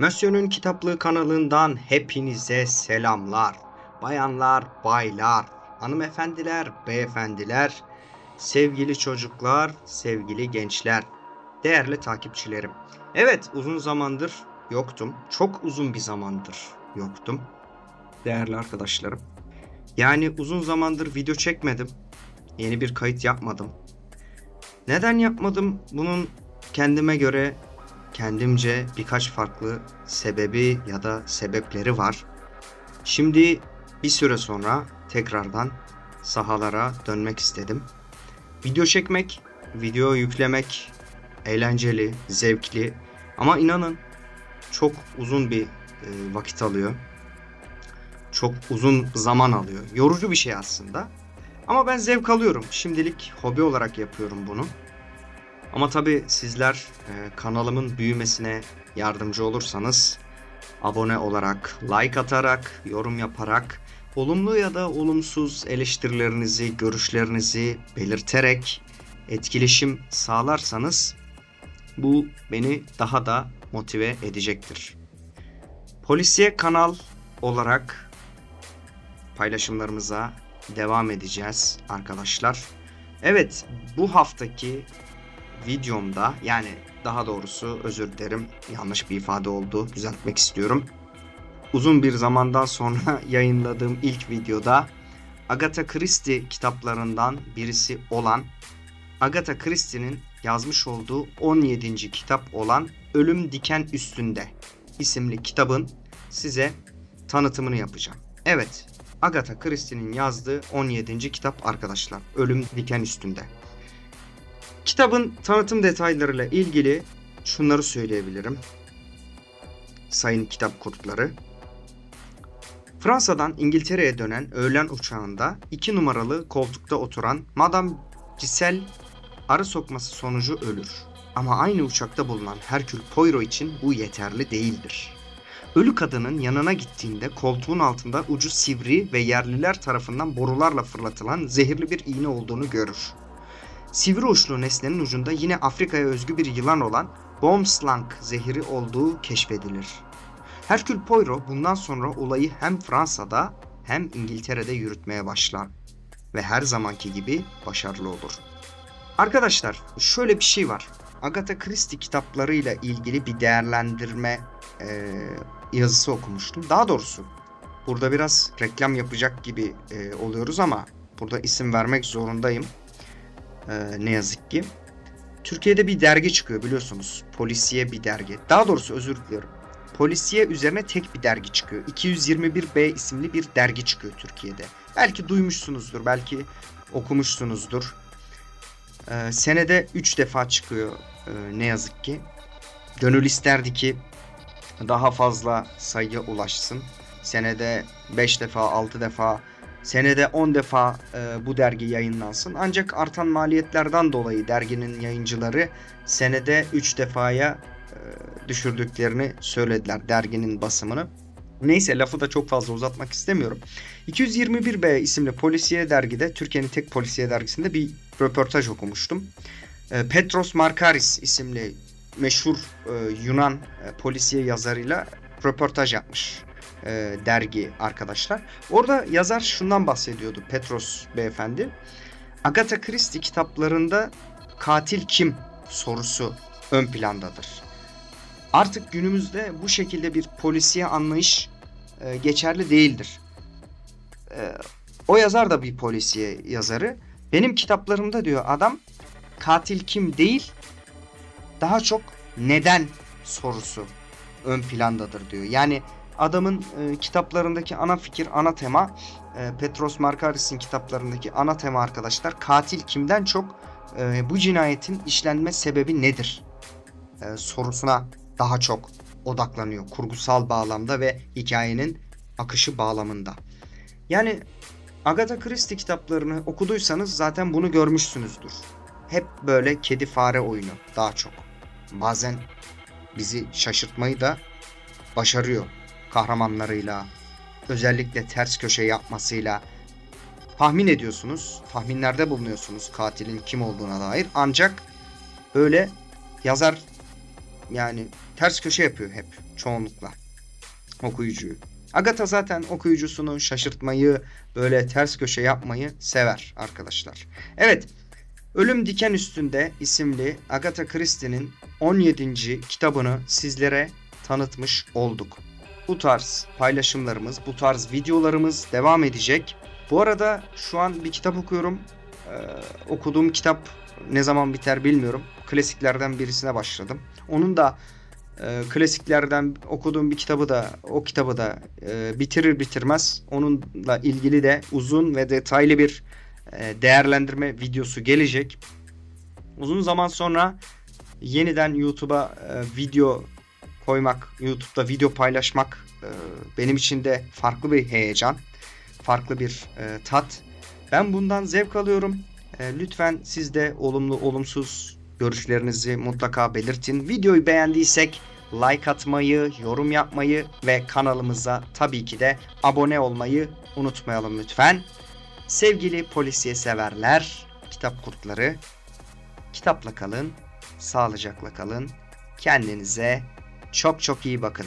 Mösyö'nün Kitaplığı kanalından hepinize selamlar. Bayanlar, baylar, hanımefendiler, beyefendiler, sevgili çocuklar, sevgili gençler, değerli takipçilerim. Evet, uzun zamandır yoktum. Çok uzun bir zamandır yoktum. Değerli arkadaşlarım. Yani uzun zamandır video çekmedim. Yeni bir kayıt yapmadım. Neden yapmadım? Bunun kendime göre kendimce birkaç farklı sebebi ya da sebepleri var. Şimdi bir süre sonra tekrardan sahalara dönmek istedim. Video çekmek, video yüklemek eğlenceli, zevkli ama inanın çok uzun bir e, vakit alıyor. Çok uzun zaman alıyor. Yorucu bir şey aslında. Ama ben zevk alıyorum. Şimdilik hobi olarak yapıyorum bunu. Ama tabii sizler e, kanalımın büyümesine yardımcı olursanız abone olarak, like atarak, yorum yaparak, olumlu ya da olumsuz eleştirilerinizi, görüşlerinizi belirterek etkileşim sağlarsanız bu beni daha da motive edecektir. Polisiye kanal olarak paylaşımlarımıza devam edeceğiz arkadaşlar. Evet, bu haftaki videomda yani daha doğrusu özür dilerim yanlış bir ifade oldu düzeltmek istiyorum. Uzun bir zamandan sonra yayınladığım ilk videoda Agatha Christie kitaplarından birisi olan Agatha Christie'nin yazmış olduğu 17. kitap olan Ölüm Diken Üstünde isimli kitabın size tanıtımını yapacağım. Evet, Agatha Christie'nin yazdığı 17. kitap arkadaşlar. Ölüm Diken Üstünde. Kitabın tanıtım detaylarıyla ilgili şunları söyleyebilirim. Sayın kitap kurtları. Fransa'dan İngiltere'ye dönen öğlen uçağında 2 numaralı koltukta oturan Madame Giselle arı sokması sonucu ölür. Ama aynı uçakta bulunan Herkül Poirot için bu yeterli değildir. Ölü kadının yanına gittiğinde koltuğun altında ucu sivri ve yerliler tarafından borularla fırlatılan zehirli bir iğne olduğunu görür. Sivri uçlu nesnenin ucunda yine Afrika'ya özgü bir yılan olan Boomslang zehri olduğu keşfedilir. Herkül Poirot bundan sonra olayı hem Fransa'da hem İngiltere'de yürütmeye başlar ve her zamanki gibi başarılı olur. Arkadaşlar şöyle bir şey var. Agatha Christie kitaplarıyla ilgili bir değerlendirme e, yazısı okumuştum. Daha doğrusu burada biraz reklam yapacak gibi e, oluyoruz ama burada isim vermek zorundayım. E, ne yazık ki. Türkiye'de bir dergi çıkıyor biliyorsunuz. Polisiye bir dergi. Daha doğrusu özür diliyorum. Polisiye üzerine tek bir dergi çıkıyor. 221B isimli bir dergi çıkıyor Türkiye'de. Belki duymuşsunuzdur, belki okumuşsunuzdur. Ee, senede 3 defa çıkıyor ee, ne yazık ki. Gönül isterdi ki daha fazla sayıya ulaşsın. Senede 5 defa, 6 defa, senede 10 defa e, bu dergi yayınlansın. Ancak artan maliyetlerden dolayı derginin yayıncıları senede 3 defaya e, düşürdüklerini söylediler derginin basımını. Neyse lafı da çok fazla uzatmak istemiyorum. 221B isimli polisiye dergide Türkiye'nin tek polisiye dergisinde bir röportaj okumuştum. E, Petros Markaris isimli meşhur e, Yunan e, polisiye yazarıyla röportaj yapmış e, dergi arkadaşlar. Orada yazar şundan bahsediyordu Petros beyefendi. Agatha Christie kitaplarında katil kim sorusu ön plandadır. Artık günümüzde bu şekilde bir polisiye anlayış e, geçerli değildir. E, o yazar da bir polisiye yazarı. Benim kitaplarımda diyor adam katil kim değil daha çok neden sorusu ön plandadır diyor. Yani adamın e, kitaplarındaki ana fikir, ana tema e, Petros Markaris'in kitaplarındaki ana tema arkadaşlar katil kimden çok e, bu cinayetin işlenme sebebi nedir e, sorusuna daha çok odaklanıyor kurgusal bağlamda ve hikayenin akışı bağlamında. Yani Agatha Christie kitaplarını okuduysanız zaten bunu görmüşsünüzdür. Hep böyle kedi fare oyunu daha çok. Bazen bizi şaşırtmayı da başarıyor kahramanlarıyla. Özellikle ters köşe yapmasıyla tahmin ediyorsunuz, tahminlerde bulunuyorsunuz katilin kim olduğuna dair. Ancak böyle yazar yani ters köşe yapıyor hep çoğunlukla okuyucuyu. Agatha zaten okuyucusunu şaşırtmayı, böyle ters köşe yapmayı sever arkadaşlar. Evet, Ölüm Diken Üstünde isimli Agatha Christie'nin 17. kitabını sizlere tanıtmış olduk. Bu tarz paylaşımlarımız, bu tarz videolarımız devam edecek. Bu arada şu an bir kitap okuyorum. Ee, okuduğum kitap ne zaman biter bilmiyorum. Klasiklerden birisine başladım. Onun da e, klasiklerden okuduğum bir kitabı da o kitabı da e, bitirir bitirmez onunla ilgili de uzun ve detaylı bir e, değerlendirme videosu gelecek. Uzun zaman sonra yeniden YouTube'a e, video koymak, YouTube'da video paylaşmak e, benim için de farklı bir heyecan, farklı bir e, tat. Ben bundan zevk alıyorum. E, lütfen siz de olumlu olumsuz görüşlerinizi mutlaka belirtin. Videoyu beğendiysek like atmayı, yorum yapmayı ve kanalımıza tabii ki de abone olmayı unutmayalım lütfen. Sevgili polisiye severler, kitap kurtları, kitapla kalın, sağlıcakla kalın. Kendinize çok çok iyi bakın.